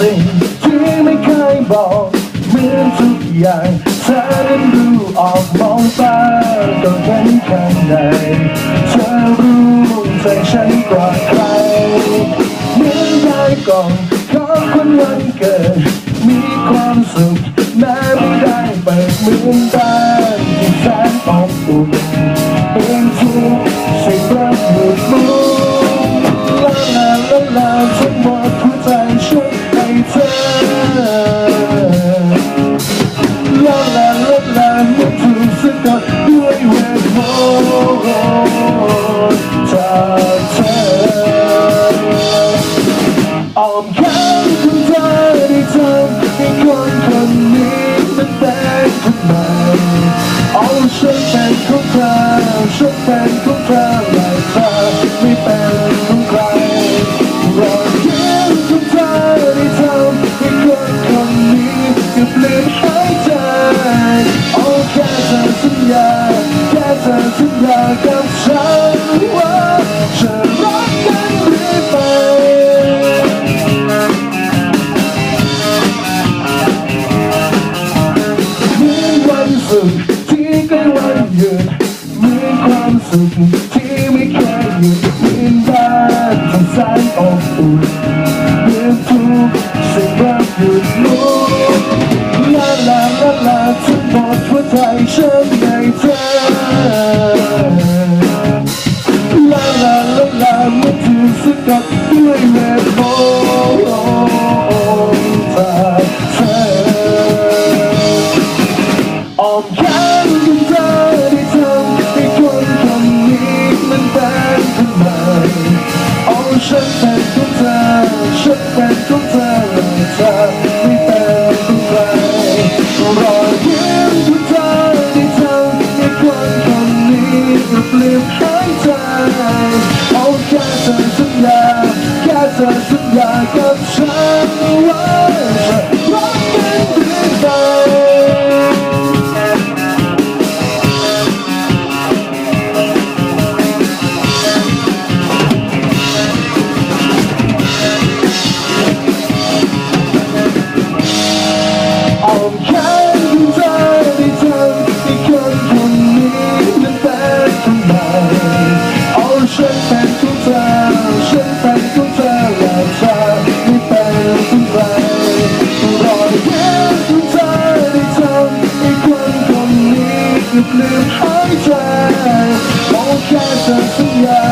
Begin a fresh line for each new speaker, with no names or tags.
สิ่งที่ไม่เคยบอกเหมือนทุกอย่างเธอนั้นรู้ออกมองตาก็เห็นข้างในเธอรู้ใจฉันกว่าใครเหมือนได้กล่องของคนวันเกิด มีความสุขแม้ไม่ได้เปิดเหมือนบ้านที่แสนอบอุ่นเป็นทุกสิ่งรักหมุดมุนลาลาลาลาทั้งหมด ธอสัญญากับฉันว่าจะรักกันเรื่อยไปเหมือนวันศุกร์ที่ใกล้วันหยุดเหมือนความสุขที่ไม่เคยหยุดเหมือนบ้านที่แสนอบอุ่น นต์จากเธอออมแขนของเธอได้ทำให้คนคนนี้มันเป็นคนใหม่เอาฉันเป็นของเธอฉันเป็นของเธอและเธอไม่เป็นของใครรอยยิ้มของเธอได้ทำให้คนคนนี้ก็เปลี่ยนหายใจเอาแค่เธอสัญญาแค่เธอสัญญา กือบลืมหายใจเอาแค่สัญญา